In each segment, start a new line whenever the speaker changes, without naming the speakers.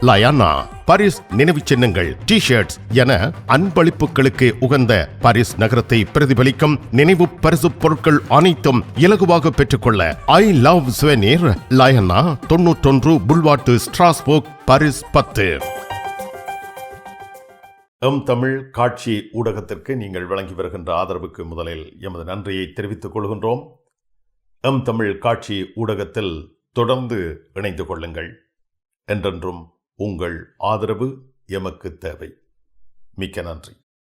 Layana Paris நினைவு சின்னங்கள் T shirts என அன்பளிப்புகளுக்கு உகந்த பாரிஸ் நகரத்தை பிரதிபலிக்கும் நினைவு பரிசு பொருட்கள் அனைத்தும் இலகுவாக பெற்றுக்கொள்ள ஐ லவ் சுவெனீர் லயனா தொன்னூற்றொன்று புல்வாட்டு ஸ்ட்ராஸ்போக் பாரிஸ் பத்து. எம் தமிழ் காட்சி ஊடகத்திற்கு நீங்கள் வழங்கி வருகின்ற ஆதரவுக்கு முதலில் எமது நன்றியை தெரிவித்துக் கொள்கின்றோம். எம் தமிழ் காட்சி ஊடகத்தில் தொடர்ந்து இணைந்து கொள்ளுங்கள். என்றென்றும் உங்கள் ஆதரவு எமக்கு தேவை. மிக்க நன்றி.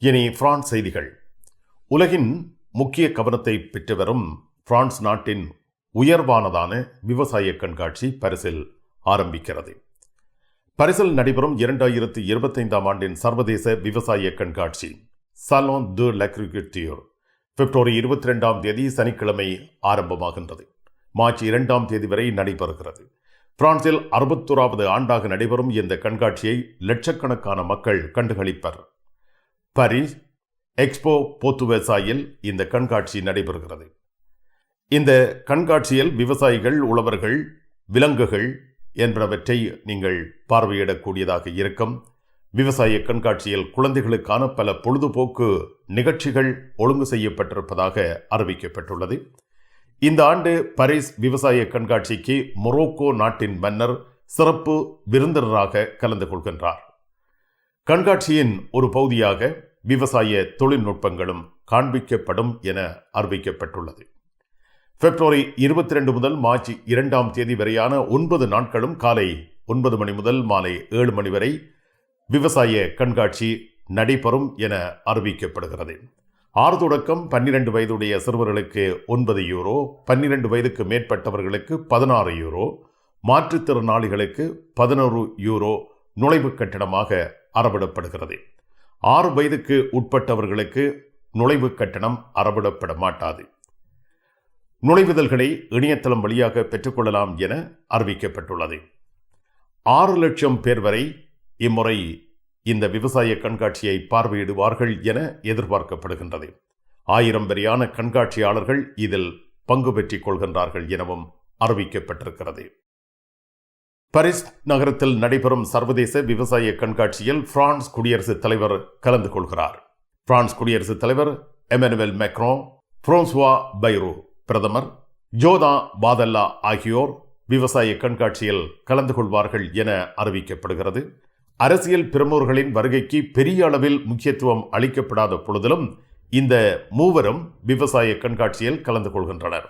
இனி பிரான்ஸ் செய்திகள். உலகின் முக்கிய கவனத்தை பெற்று வரும் பிரான்ஸ் நாட்டின் உயர்வானதான விவசாய கண்காட்சி பரிசில் ஆரம்பிக்கிறது. பரிசில் நடைபெறும் இரண்டாயிரத்தி இருபத்தைந்தாம் ஆண்டின் சர்வதேச விவசாய கண்காட்சி சலோன் து லக்ரிகூட்டியோர் பிப்ரவரி இருபத்தி ரெண்டாம் தேதி சனிக்கிழமை ஆரம்பமாகின்றது. மார்ச் இரண்டாம் தேதி வரை நடைபெறுகிறது. பிரான்சில் அறுபத்தோராவது ஆண்டாக நடைபெறும் இந்த கண்காட்சியை லட்சக்கணக்கான மக்கள் கண்டுகளிப்பர். பாரிஸ் எக்ஸ்போ போத்துவேசாயில் இந்த கண்காட்சி நடைபெறுகிறது. இந்த கண்காட்சியில் விவசாயிகள் உழவர்கள் விலங்குகள் என்பனவற்றை நீங்கள் பார்வையிடக்கூடியதாக இருக்கும். விவசாய கண்காட்சியில் குழந்தைகளுக்கான பல பொழுதுபோக்கு நிகழ்ச்சிகள் ஒழுங்கு செய்யப்பட்டிருப்பதாக அறிவிக்கப்பட்டுள்ளது. இந்த ஆண்டு பரிஸ் விவசாய கண்காட்சிக்கு மொரோக்கோ நாட்டின் மன்னர் சிறப்பு விருந்தினராக கலந்து கொள்கின்றார். கண்காட்சியின் ஒரு பகுதியாக விவசாய தொழில்நுட்பங்களும் காண்பிக்கப்படும் என அறிவிக்கப்பட்டுள்ளது. பிப்ரவரி இருபத்தி ரெண்டு முதல் மார்ச் இரண்டாம் தேதி வரையான ஒன்பது நாட்களும் காலை ஒன்பது மணி முதல் மாலை ஏழு மணி வரை விவசாய கண்காட்சி நடைபெறும் என அறிவிக்கப்படுகிறது. ஆறு தொடக்கம் பன்னிரண்டு வயதுடைய சிறுவர்களுக்கு ஒன்பது யூரோ பன்னிரண்டு வயதுக்கு மேற்பட்டவர்களுக்கு பதினாறு யூரோ மாற்றுத்திறனாளிகளுக்கு பதினோரு யூரோ நுழைவு கட்டணமாக அறவிடப்படுகிறது. ஆறு வயதுக்கு உட்பட்டவர்களுக்கு நுழைவு கட்டணம் அறவிடப்பட மாட்டாது. நுழைவுதல்களை இணையதளம் வழியாக பெற்றுக்கொள்ளலாம் என அறிவிக்கப்பட்டுள்ளது. ஆறு லட்சம் பேர் வரை இம்முறை இந்த விவசாய கண்காட்சியை பார்வையிடுவார்கள் என எதிர்பார்க்கப்படுகின்றது. ஆயிரம் வரையான கண்காட்சியாளர்கள் இதில் பங்கு பெற்றிக் கொள்கின்றார்கள் எனவும் அறிவிக்கப்பட்டிருக்கிறது. பாரிஸ் நகரத்தில் நடைபெறும் சர்வதேச விவசாய கண்காட்சியில் பிரான்ஸ் குடியரசுத் தலைவர் கலந்து கொள்கிறார். பிரான்ஸ் குடியரசுத் தலைவர் எமனுவல் மெக்ரோ பிரான்சுவா பைரோ பிரதமர் ஜோதா பாதல்லா ஆகியோர் விவசாய கண்காட்சியில் கலந்து கொள்வார்கள் என அறிவிக்கப்படுகிறது. அரசியல் பிரமுகர்களின் வருகைக்கு பெரிய அளவில் முக்கியத்துவம் அளிக்கப்படாத பொழுதிலும் இந்த மூவரும் விவசாய கண்காட்சியில் கலந்து கொள்கின்றனர்.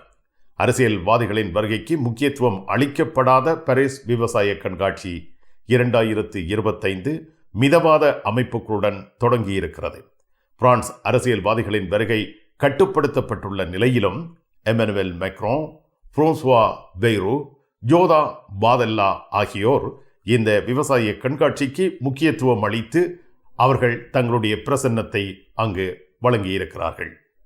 அரசியல்வாதிகளின் வருகைக்கு முக்கியத்துவம் அளிக்கப்படாத பாரிஸ் விவசாய கண்காட்சி இரண்டாயிரத்து இருபத்தைந்து மிதவாத அமைப்புகளுடன் தொடங்கியிருக்கிறது. பிரான்ஸ் அரசியல்வாதிகளின் வருகை கட்டுப்படுத்தப்பட்டுள்ள நிலையிலும் Emmanuel Macron François Bayrou Jordan Bardella ஆகியோர் இந்த விவசாய கண்காட்சிக்கு முக்கியத்துவம் அளித்து அவர்கள் தங்களுடைய பிரசன்னத்தை அங்கு வழங்கியிருக்கிறார்கள்.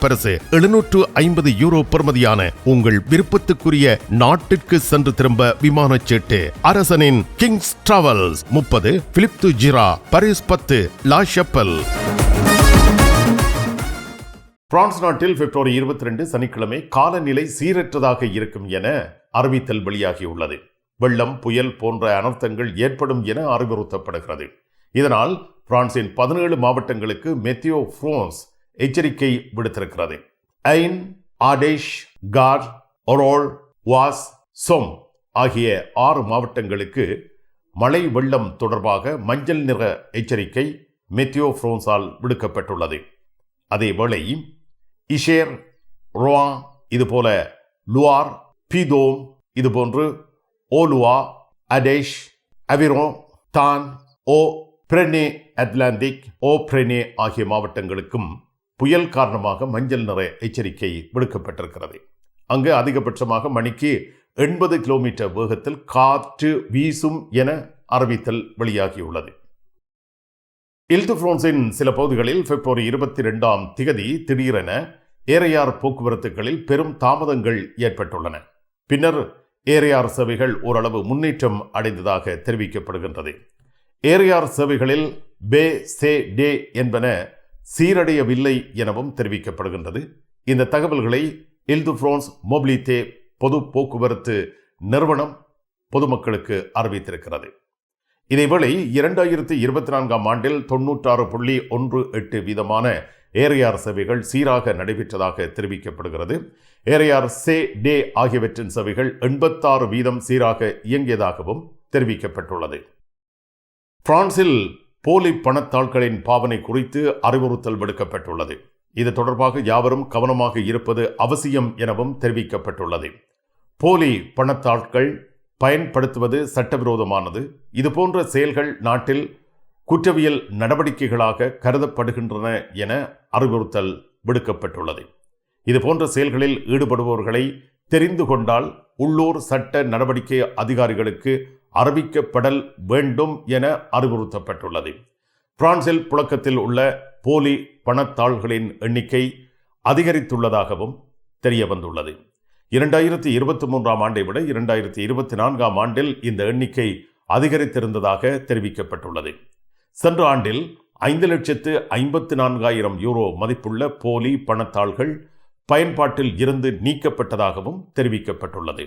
பரிசு எழுநூற்று ஐம்பது யூரோ பெறுமதியான உங்கள் விருப்பத்துக்குரிய நாட்டிற்கு சென்று திரும்ப விமான சீட்டு. அரசனின் கிங்ஸ் டிராவல்ஸ் முப்பது பிலிப் து ஜிரா பரிஸ் பத்து லா ஷப்பல். பிரான்ஸ் நாட்டில் பிப்ரவரி இருபத்தி ரெண்டு சனிக்கிழமை காலநிலை சீரற்றதாக இருக்கும் என அறிவித்தல் வெளியாகியுள்ளது. வெள்ளம் புயல் போன்ற அனர்த்தங்கள் ஏற்படும் என அறிவுறுத்தப்படுகிறது. இதனால் பிரான்சின் பதினேழு மாவட்டங்களுக்கு மெத்தியோ ஃப்ரோன்ஸ் எச்சரிக்கை விடுத்திருக்கிறது. ஐன் ஆடேஷ் கார் ஒரோல் வாஸ் சொம் ஆகிய ஆறு மாவட்டங்களுக்கு மழை வெள்ளம் தொடர்பாக மஞ்சள் நிற எச்சரிக்கை மெத்தியோ ஃப்ரோன்ஸால் விடுக்கப்பட்டுள்ளது. அதேவேளை இஷேர் ரோவா இதுபோல லுவார் பீதோம் இதுபோன்று ஓலுவா அடேஷ் அவிரோ தான் ஓ பிரெனே அட்லாண்டிக் ஓ பிரெனே ஆகிய மாவட்டங்களுக்கும் புயல் காரணமாக மஞ்சள் நிற எச்சரிக்கை விடுக்கப்பட்டிருக்கிறது. அங்கு அதிகபட்சமாக மணிக்கு எண்பது கிலோமீட்டர் வேகத்தில் காற்று வீசும் என அறிவித்தல் வெளியாகியுள்ளது. இல்து பிரான்சின் சில பகுதிகளில் பிப்ரவரி இருபத்தி ரெண்டாம் திகதி திடீரென ஏரையார் போக்குவரத்துகளில் பெரும் தாமதங்கள் ஏற்பட்டுள்ளன. பின்னர் ஏரையார் சேவைகள் ஓரளவு முன்னேற்றம் அடைந்ததாக தெரிவிக்கப்படுகின்றது. ஏரையார் சேவைகளில் பே சே டே என்பன சீரடையவில்லை எனவும் தெரிவிக்கப்படுகின்றது. இந்த தகவல்களை இல்து பிரான்ஸ் மொபிலித்தே பொது போக்குவரத்து நிறுவனம் பொதுமக்களுக்கு அறிவித்திருக்கிறது. இதேவேளை இரண்டாயிரத்தி இருபத்தி நான்காம் ஆண்டில் தொன்னூற்றாறு புள்ளி ஒன்று எட்டு வீதமான ஏரையார் சேவைகள் சீராக நடைபெற்றதாக தெரிவிக்கப்படுகிறது. ஏரையார் சே டே ஆகியவற்றின் சேவைகள் எண்பத்தாறு வீதம் சீராக இயங்கியதாகவும் தெரிவிக்கப்பட்டுள்ளது. பிரான்சில் போலி பணத்தாள்களின் பாவனை குறித்து அறிவுறுத்தல் விடுக்கப்பட்டுள்ளது. இது தொடர்பாக யாவரும் கவனமாக இருப்பது அவசியம் எனவும் தெரிவிக்கப்பட்டுள்ளது. போலி பணத்தாட்கள் பயன்படுத்துவது சட்டவிரோதமானது. இதுபோன்ற செயல்கள் நாட்டில் குற்றவியல் நடவடிக்கைகளாக கருதப்படுகின்றன என அறிவுறுத்தல் விடுக்கப்பட்டுள்ளது. இதுபோன்ற செயல்களில் ஈடுபடுபவர்களை தெரிந்து கொண்டால் உள்ளூர் சட்ட நடவடிக்கை அதிகாரிகளுக்கு அறிவிக்கப்படல் வேண்டும் என அறிவுறுத்தப்பட்டுள்ளது. பிரான்சில் புழக்கத்தில் உள்ள போலி பணத்தாள்களின் எண்ணிக்கை அதிகரித்துள்ளதாகவும் தெரிய வந்துள்ளது இரண்டாயிரத்தி இருபத்தி மூன்றாம் ஆண்டை விட இரண்டாயிரத்தி இருபத்தி நான்காம் ஆண்டில் இந்த எண்ணிக்கை அதிகரித்திருந்ததாக தெரிவிக்கப்பட்டுள்ளது. சென்ற ஆண்டில் ஐந்து லட்சத்து ஐம்பத்து நான்காயிரம் யூரோ மதிப்புள்ள போலி பணத்தாள்கள் பயன்பாட்டில் இருந்து நீக்கப்பட்டதாகவும் தெரிவிக்கப்பட்டுள்ளது.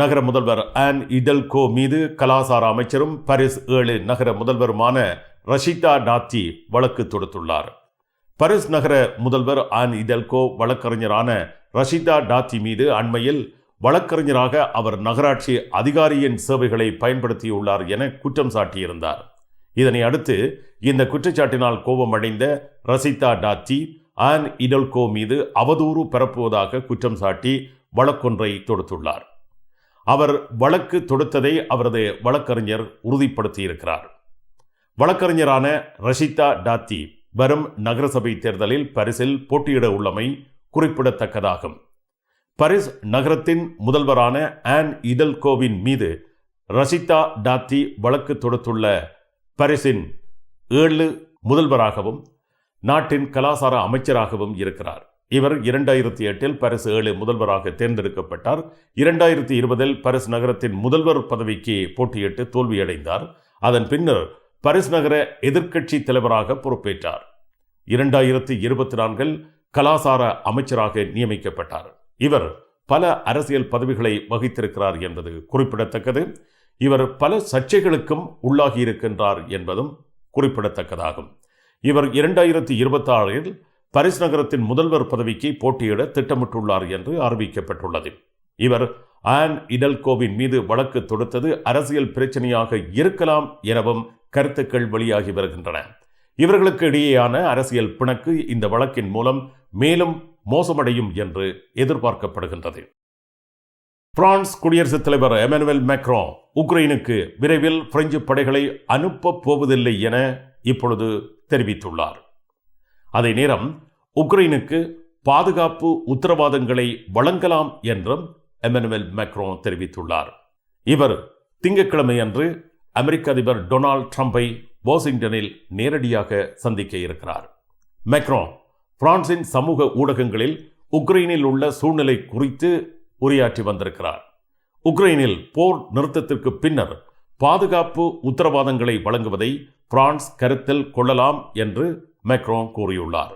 நகர முதல்வர் ஆன் இடல்கோ மீது கலாசார அமைச்சரும் பாரிஸ் ஏழு நகர முதல்வருமான ரஷிதா நாத்தி வழக்கு தொடுத்துள்ளார். பாரிஸ் நகர முதல்வர் ஆன் இடல்கோ வழக்கறிஞரான ரஷிதா டாத்தி மீது அண்மையில் வழக்கறிஞராக அவர் நகராட்சி அதிகாரியின் சேவைகளை பயன்படுத்தியுள்ளார் என குற்றம் சாட்டியிருந்தார். இதனை அடுத்து இந்த குற்றச்சாட்டினால் கோபமடைந்த ரசிதா டாத்தி ஆன் இடல்கோ மீது அவதூறு பரப்புவதாக குற்றம் சாட்டி வழக்கொன்றை தொடுத்துள்ளார். அவர் வழக்கு தொடுத்ததை அவரது வழக்கறிஞர் உறுதிப்படுத்தியிருக்கிறார். வழக்கறிஞரான ரஷிதா டாத்தி வரும் நகரசபை தேர்தலில் பரிசில் போட்டியிட உள்ளமை குறிப்பிடத்தக்கதாகும். பரிஸ் நகரத்தின் முதல்வரான ஆன் இதல்கோவின் மீது ரஷிதா டாத்தி வழக்கு தொடுத்துள்ள பரிசின் ஏழு முதல்வராகவும் நாட்டின் கலாசார அமைச்சராகவும் இருக்கிறார். இவர் இரண்டாயிரத்தி எட்டில் பரிசு ஏழு முதல்வராக தேர்ந்தெடுக்கப்பட்டார். இரண்டாயிரத்தி இருபதில் பரிஸ் நகரத்தின் முதல்வர் பதவிக்கு போட்டியிட்டு தோல்வியடைந்தார். அதன் பின்னர் பரிஸ் நகர எதிர்க்கட்சி தலைவராக பொறுப்பேற்றார். இரண்டாயிரத்தி இருபத்தி நான்கில் கலாசார அமைச்சராக நியமிக்கப்பட்டார். இவர் பல அரசியல் பதவிகளை வகித்திருக்கிறார் என்பது குறிப்பிடத்தக்கது. இவர் பல சர்ச்சைகளுக்கும் உள்ளாகியிருக்கின்றார் என்பதும் குறிப்பிடத்தக்கதாகும். இவர் இரண்டாயிரத்தி இருபத்தாறில் பரிஸ் நகரத்தின் முதல்வர் பதவிக்கு போட்டியிட திட்டமிட்டுள்ளார் என்று அறிவிக்கப்பட்டுள்ளது. இவர் ஆன் இடல்கோவின் மீது வழக்கு தொடுத்தது அரசியல் பிரச்சனையாக இருக்கலாம் எனவும் கருத்துக்கள் வெளியாகி வருகின்றன. இவர்களுக்கு இடையேயான அரசியல் பிணக்கு இந்த வழக்கின் மூலம் மேலும் மோசமடையும் என்று எதிர்பார்க்கப்படுகின்றது. பிரான்ஸ் குடியரசுத் தலைவர் எமனுவல் மேக்ரோ உக்ரைனுக்கு விரைவில் பிரெஞ்சு படைகளை அனுப்பப் போவதில்லை என இப்பொழுது தெரிவித்துள்ளார். அதே நேரம் உக்ரைனுக்கு பாதுகாப்பு உத்தரவாதங்களை வழங்கலாம் என்றும் எமனுவல் மேக்ரோ தெரிவித்துள்ளார். இவர் திங்கட்கிழமை அன்று அமெரிக்க அதிபர் டொனால்ட் ட்ரம்பை வாஷிங்டனில் நேரடியாக சந்திக்க இருக்கிறார். மேக்ரோ பிரான்சின் சமூக ஊடகங்களில் உக்ரைனில் உள்ள சூழ்நிலை குறித்து உரையாற்றி வந்திருக்கிறார். உக்ரைனில் போர் நிறுத்தத்திற்கு பின்னர் பாதுகாப்பு உத்தரவாதங்களை வழங்குவதை பிரான்ஸ் கருத்தில் கொள்ளலாம் என்று மெக்ரோ கூறியுள்ளார்.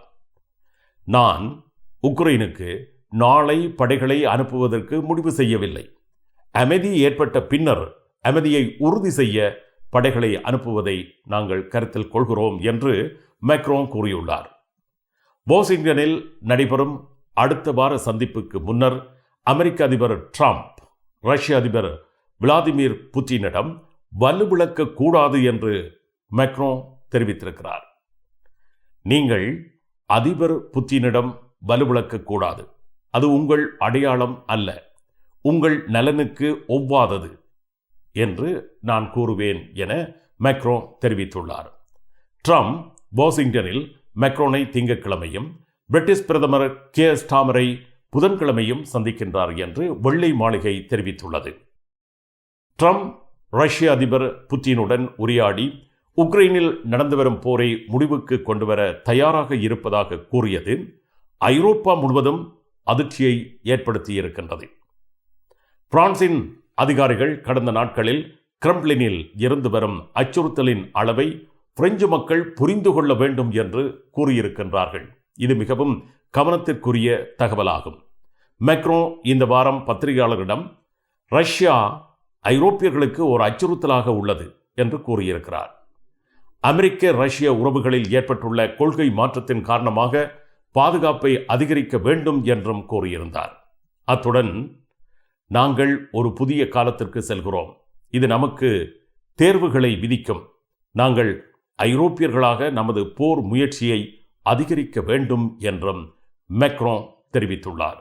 நான் உக்ரைனுக்கு நாளை படைகளை அனுப்புவதற்கு முடிவு செய்யவில்லை. அமைதி ஏற்பட்ட பின்னர் அமைதியை உறுதி செய்ய படைகளை அனுப்புவதை நாங்கள் கருத்தில் கொள்கிறோம் என்று மெக்ரோ கூறியுள்ளார். வாஷிங்டனில் நடைபெறும் அடுத்த வார சந்திப்புக்கு முன்னர் அமெரிக்க அதிபர் ட்ரம்ப் ரஷ்ய அதிபர் விளாடிமிர் புட்டினிடம் வலுவிழக்க கூடாது என்று மெக்ரோ தெரிவித்திருக்கிறார். நீங்கள் அதிபர் புத்தினிடம் வலுவிளக்கக்கூடாது அது உங்கள் அடையாளம் அல்ல. உங்கள் நலனுக்கு ஒவ்வாதது என்று நான் கூறுவேன் என மேக்ரோ தெரிவித்துள்ளார். ட்ரம்ப் வாஷிங்டனில் மெக்ரோனை திங்கட்கிழமையும் பிரிட்டிஷ் பிரதமர் கே. ஸ்டாமரை புதன்கிழமையும் சந்திக்கின்றார் என்று வெள்ளை மாளிகை தெரிவித்துள்ளது. ட்ரம்ப் ரஷ்ய அதிபர் புட்டினுடன் உரையாடி உக்ரைனில் நடந்து வரும் போரை முடிவுக்கு கொண்டுவர தயாராக இருப்பதாக கூறியது ஐரோப்பா முழுவதும் அதிர்ச்சியை ஏற்படுத்தியிருக்கின்றது. பிரான்சின் அதிகாரிகள் கடந்த நாட்களில் கிரம்ப்ளினில் இருந்து வரும் அச்சுறுத்தலின் அளவை பிரெஞ்சு மக்கள் புரிந்து கொள்ள வேண்டும் என்று கூறியிருக்கின்றார்கள். இது மிகவும் கவனத்திற்குரிய தகவலாகும். மேக்ரோ இந்த வாரம் பத்திரிகையாளர்களிடம் ரஷ்யா ஐரோப்பியர்களுக்கு ஒரு அச்சுறுத்தலாக உள்ளது என்று கூறியிருக்கிறார். அமெரிக்க ரஷ்ய உறவுகளில் ஏற்பட்டுள்ள கொள்கை மாற்றத்தின் காரணமாக பாதுகாப்பை அதிகரிக்க வேண்டும் என்றும் கூறியிருந்தார் அத்துடன் நாங்கள் ஒரு புதிய காலத்திற்கு செல்கிறோம். இது நமக்கு தேர்வுகளை விதிக்கும். நாங்கள் ஐரோப்பியர்களாக நமது போர் முயற்சியை அதிகரிக்க வேண்டும் என்றும் மெக்ரோ தெரிவித்துள்ளார்.